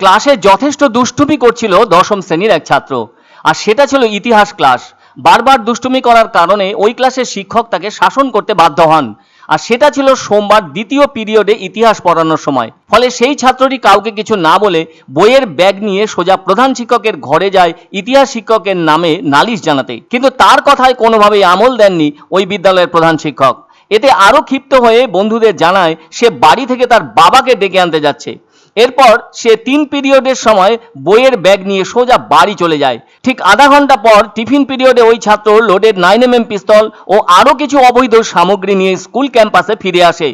ক্লাসে যথেষ্ট দুষ্টুমি করছিল দশম শ্রেণির এক ছাত্র। আর সেটা ছিল ইতিহাস ক্লাস। বারবার দুষ্টুমি করার কারণে ওই ক্লাসের শিক্ষক তাকে শাসন করতে বাধ্য হন। আর সেটা ছিল সোমবার দ্বিতীয় পিরিয়ডে ইতিহাস পড়ানোর সময়। ফলে সেই ছাত্রটি কাউকে কিছু না বলে বইয়ের ব্যাগ নিয়ে সোজা প্রধান শিক্ষকের ঘরে যায় ইতিহাস শিক্ষকের নামে নালিশ জানাতে। কিন্তু তার কথায় কোনোভাবেই আমল দেননি ওই বিদ্যালয়ের প্রধান শিক্ষক। এতে আরও ক্ষিপ্ত হয়ে বন্ধুদের জানায়, সে বাড়ি থেকে তার বাবাকে ডেকে আনতে যাচ্ছে। এরপর সে তিন পিরিয়ডের সময় বইয়ের ব্যাগ নিয়ে সোজা বাড়ি চলে যায়। ঠিক আধা ঘণ্টা পর টিফিন পিরিয়ডে ওই ছাত্র লোডেড নাইন এম পিস্তল ও আরও কিছু অবৈধ সামগ্রী নিয়ে স্কুল ক্যাম্পাসে ফিরে আসে।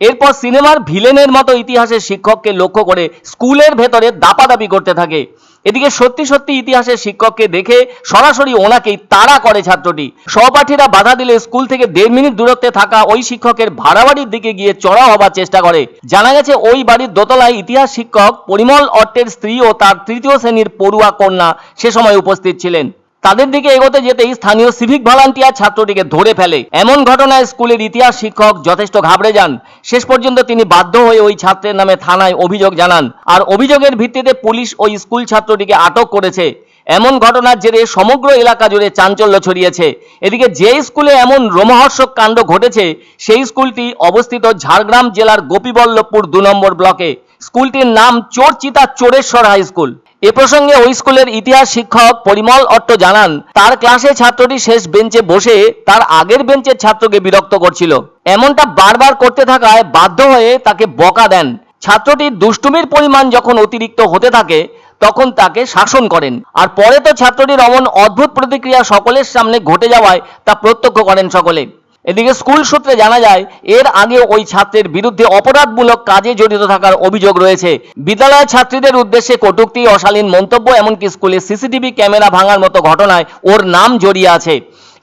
এরপর সিনেমার ভিলেনের মতো ইতিহাসের শিক্ষককে লক্ষ্য করে স্কুলের ভেতরে দাপাদাপি করতে থাকে। এদিকে সত্যি সত্যি ইতিহাসের শিক্ষককে দেখে সরাসরি ওনাকেই তাড়া করে ছাত্রটি। সহপাঠীরা বাধা দিলে স্কুল থেকে দেড় মিনিট দূরত্বে থাকা ওই শিক্ষকের ভাড়া বাড়ির দিকে গিয়ে চড়া হবার চেষ্টা করে। জানা গেছে ওই বাড়ির দোতলায় ইতিহাস শিক্ষক পরিমল অট্টের স্ত্রী ও তার তৃতীয় শ্রেণির পড়ুয়া কন্যা সে সময় উপস্থিত ছিলেন। তাদের দিকে এগোতে যেতেই স্থানীয় সিভিক ভলান্টিয়ার ছাত্রটিকে ধরে ফেলে। এমন ঘটনায় স্কুলের ইতিহাস শিক্ষক যথেষ্ট ঘাবড়ে যান। শেষ পর্যন্ত তিনি বাধ্য হয়ে ওই ছাত্রের নামে থানায় অভিযোগ জানান। আর অভিযোগের ভিত্তিতে পুলিশ ওই স্কুল ছাত্রটিকে আটক করেছে। এমন ঘটনার জেরে সমগ্র এলাকা জুড়ে চাঞ্চল্য ছড়িয়েছে। এদিকে যে স্কুলে এমন রোমহর্ষক কাণ্ড ঘটেছে, সেই স্কুলটি অবস্থিত ঝাড়গ্রাম জেলার গোপীবল্লভপুর দু নম্বর ব্লকে। স্কুলটির নাম চোরচিতা চোরেশ্বর হাই স্কুল। এ প্রসঙ্গে ওই স্কুলের ইতিহাস শিক্ষক পরিমল অট্ট জানান, তার ক্লাসে ছাত্রটি শেষ বেঞ্চে বসে তার আগের বেঞ্চের ছাত্রকে বিরক্ত করছিল। এমনটা বারবার করতে থাকায় বাধ্য হয়ে তাকে বকা দেন। ছাত্রটির দুষ্টুমির পরিমাণ যখন অতিরিক্ত হতে থাকে, তখন তাকে শাসন করেন। আর পরে তো ছাত্রটির অমন অদ্ভুত প্রতিক্রিয়া সকলের সামনে ঘটে যাওয়ায় তা প্রত্যক্ষ করেন সকলে। এদিকে স্কুল সূত্রে জানা যায়, এর আগে ওই ছাত্রের বিরুদ্ধে অপরাধমূলক কাজে জড়িত থাকার অভিযোগ রয়েছে। বিদ্যালয়ের ছাত্রীদের উদ্দেশ্যে কটুক্তি, অশালীন মন্তব্য, এমনকি স্কুলে সিসিটিভি ক্যামেরা ভাঙার মতো ঘটনায় ওর নাম জড়িয়ে আছে।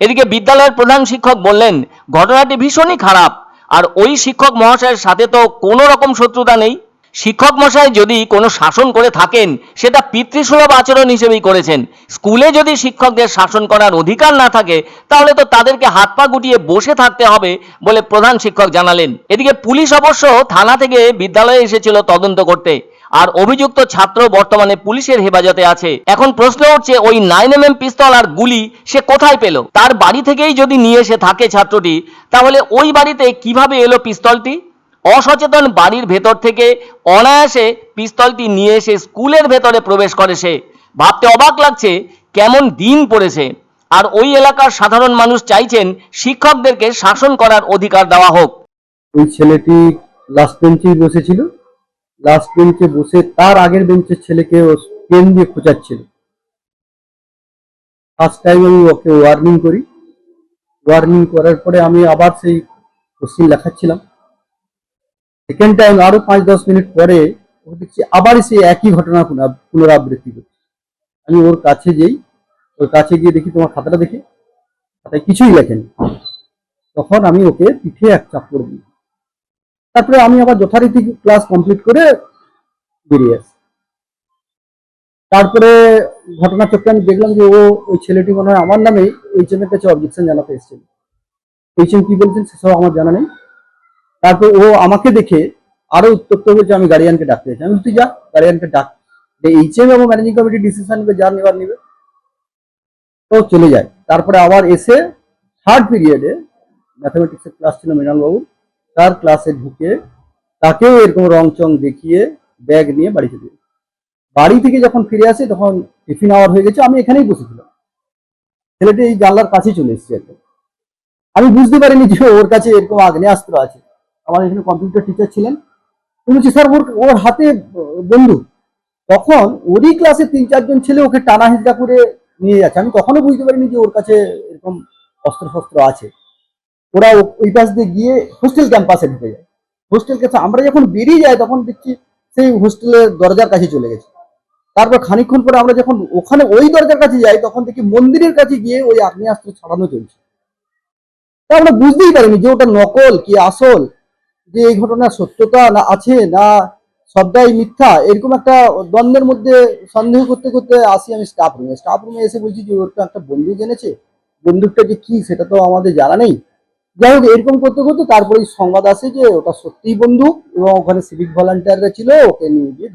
এদিকে বিদ্যালয়ের প্রধান শিক্ষক বললেন, ঘটনাটি ভীষণই খারাপ। আর ওই শিক্ষক মহাশয়ের সাথে তো কোনো রকম শত্রুতা নেই। শিক্ষক মশাই যদি কোনো শাসন করে থাকেন, সেটা পিতৃসুলভ আচরণ হিসেবেই করেছেন। স্কুলে যদি শিক্ষকদের শাসন করার অধিকার না থাকে, তাহলে তো তাদেরকে হাত পা গুটিয়ে বসে থাকতে হবে বলে প্রধান শিক্ষক জানালেন। এদিকে পুলিশ অবশ্য থানা থেকে বিদ্যালয়ে এসেছিল তদন্ত করতে। আর অভিযুক্ত ছাত্র বর্তমানে পুলিশের হেফাজতে আছে। এখন প্রশ্ন উঠছে, ওই নাইন এম পিস্তল আর গুলি সে কোথায় পেল? তার বাড়ি থেকেই যদি নিয়ে এসে থাকে ছাত্রটি, তাহলে ওই বাড়িতে কীভাবে এলো পিস্তলটি? অসচেতন বাড়ির ভেতর থেকে অনায়াসে পিস্তলটি নিয়ে এসে স্কুলের ভেতরে প্রবেশ করে সে। ভাবতে অবাক লাগছে কেমন দিন পড়েছে। আর ওই এলাকার সাধারণ মানুষ চাইছেন শিক্ষকদেরকে শাসন করার অধিকার দেওয়া হোক। ওই ছেলেটি লাস্ট বেঞ্চেই বসেছিল। লাস্ট বেঞ্চে বসে তার আগের বেঞ্চের ছেলেকে ও পেন দিয়ে খোঁচাচ্ছিল। ফার্স্ট টাইম আমি ওকে ওয়ার্নিং করি। ওয়ার্নিং করার পরে আমি আবার সেই কোশ্চিন লেখাচ্ছিলাম। সেকেন্ড টাইম আরও পাঁচ, দশ মিনিট পরে ও দেখছি আবার সেই একই ঘটনা পুনরাবৃত্তি করছে। আমি ওর কাছে যেই, ওর কাছে গিয়ে দেখি তোমার খাতাটা দেখি, খাতায় কিছুই লেখেনি। তখন আমি ওকে পিঠে এক চাপড় দিই। তারপরে আমি আবার যথারীতি ক্লাস কমপ্লিট করে বেরিয়ে আসি। তারপরে ঘটনা চক্রে আমি দেখলাম যে ও, ওই ছেলেটি মনে হয় আমার নামে এইচএম এর কাছে অবজেকশন জানাতে এসেছিল। এইচএম কি বলছেন সেসব আমার জানা নেই। তারপর ও আমাকে দেখে আরও উত্তপ্ত হয়েছে আমি গার্ডিয়ানকে ডাকতে চাই আমি তুই যা গার্ডিয়ানকে ডাক। এইচএম এবং ম্যানেজিং কমিটি ডিসিশন নেবে, যা নেবার নেবে। তো চলে যায়। তারপরে আবার এসে থার্ড পিরিয়ডে ম্যাথামেটিক্সের ক্লাস ছিল মৃণাল বাবুর। তার ক্লাসে ঢুকে তাকেও এরকম রং চং দেখিয়ে ব্যাগ নিয়ে বাড়ি চলে। বাড়ি থেকে যখন ফিরে আসে, তখন টিফিন আওয়ার হয়ে গেছে, আমি এখানেই বসেছিলাম। ছেলেটি এই জানলার কাছেই চলে এসেছে আমি বুঝতে পারিনি যে ওর কাছে এরকম আগ্নেয়াস্ত্র আছে। আমার এখানে কম্পিউটার টিচার ছিলেন। আমি বলছি, স্যার, ওর ওর হাতে বন্ধু। তখন ওরই ক্লাসে তিন, চারজন ছেলে ওকে টানা হিজড়া করে নিয়ে যাচ্ছে। আমি তখনও বুঝতে পারিনি যে ওর কাছে এরকম অস্ত্র শস্ত্র আছে। ওরা ওই পাশ দিয়ে গিয়ে হোস্টেল ক্যাম্পাসে ঢুকে যায়। হোস্টেল ক্যাম্পাসে আমরা যখন বেরিয়ে যাই, তখন দেখছি সেই হোস্টেলের দরজার কাছে চলে গেছে। তারপর খানিকক্ষণ পরে আমরা যখন ওখানে ওই দরজার কাছে যাই, তখন দেখি মন্দিরের কাছে গিয়ে ওই আগ্নেয়াস্ত্র ছড়ানো চলছে। তা আমরা বুঝতেই পারিনি যে ওটা নকল কি আসল। যে এই ঘটনার সত্যতা না আছে, না সবটাই মিথ্যা, এরকম একটা দ্বন্দ্বের মধ্যে সন্দেহ করতে করতে আসি আমি স্টাফ রুমে স্টাফ রুমে এসে বলছি যে, ওর তো একটা বন্দুক এনেছে, বন্দুকটা যে কি সেটা তো আমাদের জানা নেই। যাই হোক, এরকম করতে করতে তারপরে সংবাদ আসে যে, ওটা সত্যিই বন্ধু এবং ওখানে সিভিক ভলান্টিয়াররা ছিল, ওকে নিয়ে গিয়ে